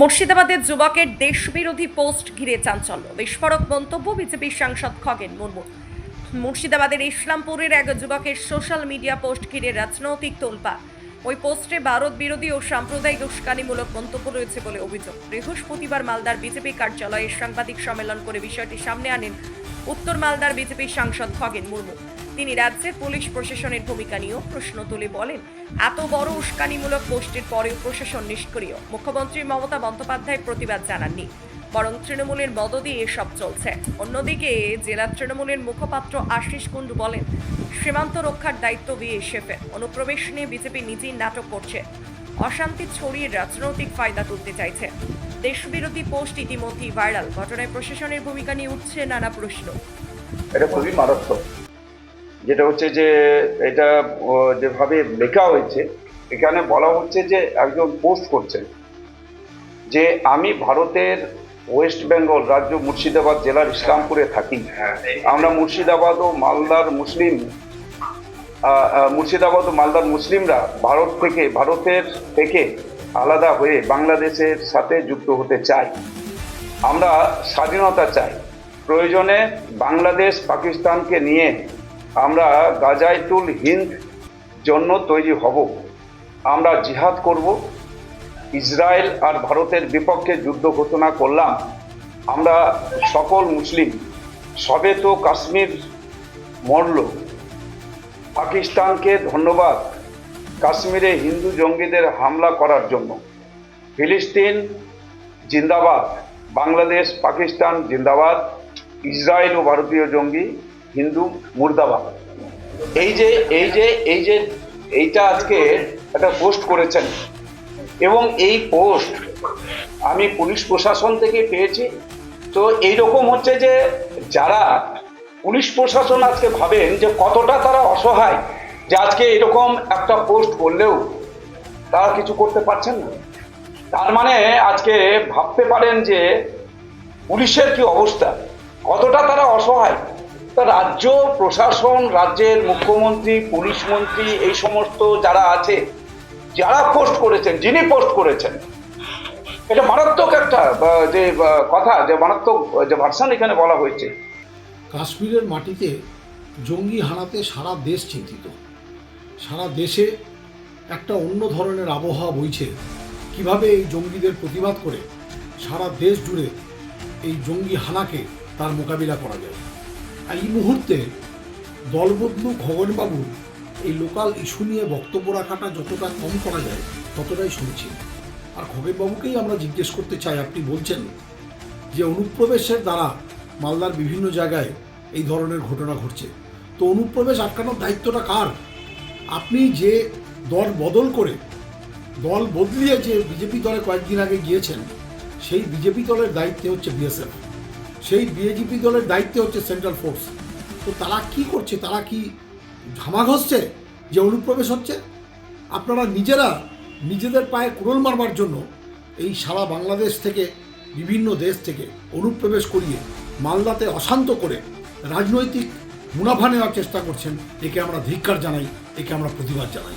মুর্শিদাবাদের যুবকের দেশবিরোধী পোস্ট ঘিরে চাঞ্চল্য। বিস্ফোরক মন্তব্য বিজেপির সাংসদ খগেন মুর্মু। মুর্শিদাবাদের ইসলামপুরের এক যুবকের সোশ্যাল মিডিয়া পোস্ট ঘিরে রাজনৈতিক তোলপা ওই পোস্টে ভারত বিরোধী ও সাম্প্রদায়িক উস্কানিমূলক মন্তব্য রয়েছে বলে অভিযোগ। বৃহস্পতিবার মালদার বিজেপি কার্যালয়ে সাংবাদিক সম্মেলন করে বিষয়টি সামনে আনেন উত্তর মালদার বিজেপির সাংসদ খগেন মুর্মু। তিনি রাজ্যের পুলিশ প্রশাসনের ভূমিকা নিয়েও প্রশ্ন তুলে বলেন, এত বড় উস্কানিমূলক পোস্টের পরেও প্রশাসন নিষ্ক্রিয়। মুখ্যমন্ত্রী মমতা বন্দ্যোপাধ্যায় প্রতিবাদ জানাননি, বরং তৃণমূলের মদদই এসব চলছে। অন্যদিকে জেলা তৃণমূলের মুখপাত্র আশিস কুণ্ডু বলেন, সীমান্ত রক্ষার দায়িত্ব বিএসএফের। অনুপ্রবেশ নিয়ে বিজেপি নিজেই নাটক করছে। অশান্তি ছড়িয়ে রাজনৈতিক ফায়দা তুলতে চাইছে। দেশবিরোধী পোস্ট ইতিমধ্যেই ভাইরাল। ঘটনায় প্রশাসনের ভূমিকা নিয়ে উঠছে নানা প্রশ্ন। এটা খুবই মারাত্মক। যেটা হচ্ছে যে এটা যেভাবে লেখা হয়েছে এখানে বলা হচ্ছে যে একজন পোস্ট করছেন যে আমি ভারতের ওয়েস্ট বেঙ্গল রাজ্য মুর্শিদাবাদ জেলার ইসলামপুরে থাকি। আমরা মুর্শিদাবাদ ও মালদার মুসলিম মুর্শিদাবাদ ও মালদার মুসলিমরা ভারত থেকে ভারতের থেকে আলাদা হয়ে বাংলাদেশের সাথে যুক্ত হতে চাই। আমরা স্বাধীনতা চাই। প্রয়োজনে বাংলাদেশ পাকিস্তানকে নিয়ে আমরা গাজাইতুল হিন্দ জন্য তৈরি হব। আমরা জিহাদ করব। ইসরায়েল আর ভারতের বিপক্ষে যুদ্ধ ঘোষণা করলাম। আমরা সকল মুসলিম সবে তো কাশ্মীর মরল। পাকিস্তানকে ধন্যবাদ কাশ্মীরে হিন্দু জঙ্গিদের হামলা করার জন্য। ফিলিস্তিন জিন্দাবাদ বাংলাদেশ পাকিস্তান জিন্দাবাদ, ইসরায়েল ও ভারতীয় জঙ্গি হিন্দু মুর্দাবাদ। এই যে এই যে এই যে, এইটা আজকে একটা পোস্ট করেছেন। এবং এই পোস্ট আমি পুলিশ প্রশাসন থেকে পেয়েছি। তো এইরকম হচ্ছে যে, যারা পুলিশ প্রশাসন আজকে ভাবেন যে কতটা তারা অসহায়, যে আজকে এরকম একটা পোস্ট করলেও তারা কিছু করতে পারছেন না। তার মানে আজকে ভাবতে পারেন যে পুলিশের কি অবস্থা? কতটা তারা অসহায়? তা রাজ্য, প্রশাসন, রাজ্যের মুখ্যমন্ত্রী, পুলিশ মন্ত্রী, এই সমস্ত যারা আছে, যারা পোস্ট করেছেন, যিনি পোস্ট করেছেন, এটা মারাত্মক একটা যে কথা, যে মারাত্মক, যে ভার্সান এখানে বলা হয়েছে। কাশ্মীরের মাটিতে জঙ্গি হানাতে সারা দেশ চিন্তিত। সারা দেশে একটা অন্য ধরনের আবহাওয়া বইছে। কীভাবে এই জঙ্গিদের প্রতিবাদ করে সারা দেশ জুড়ে এই জঙ্গি হানাকে তার মোকাবিলা করা যায়? এই মুহূর্তে দলবদলু খগনবাবু এই লোকাল ইস্যু নিয়ে বক্তব্য রাখাটা যতটা কম করা যায়, ততটাই শুনছি। আর খগেনবাবুকেই আমরা জিজ্ঞেস করতে চাই, আপনি বলছেন যে অনুপ্রবেশের দ্বারা মালদার বিভিন্ন জায়গায় এই ধরনের ঘটনা ঘটছে। তো অনুপ্রবেশ আটকানোর দায়িত্বটা কার? আপনি যে দল বদল করে, দল বদলিয়ে যে বিজেপি দলে কয়েকদিন আগে গিয়েছেন, সেই বিজেপি দলের দায়িত্বে হচ্ছে বিএসএফ। সেই বিজেপি দলের দায়িত্বে হচ্ছে সেন্ট্রাল ফোর্স তো তারা কি করছে? তারা কি ঝামা ঘষছে যে অনুপ্রবেশ হচ্ছে? আপনারা নিজেরা নিজেদের পায়ে কুড়োল মারবার জন্য এই সারা বাংলাদেশ থেকে, বিভিন্ন দেশ থেকে অনুপ্রবেশ করিয়ে মালদাতে অশান্ত করে রাজনৈতিক মুনাফা নেওয়ার চেষ্টা করছেন। একে আমরা ধিক্কার জানাই, একে আমরা প্রতিবাদ জানাই।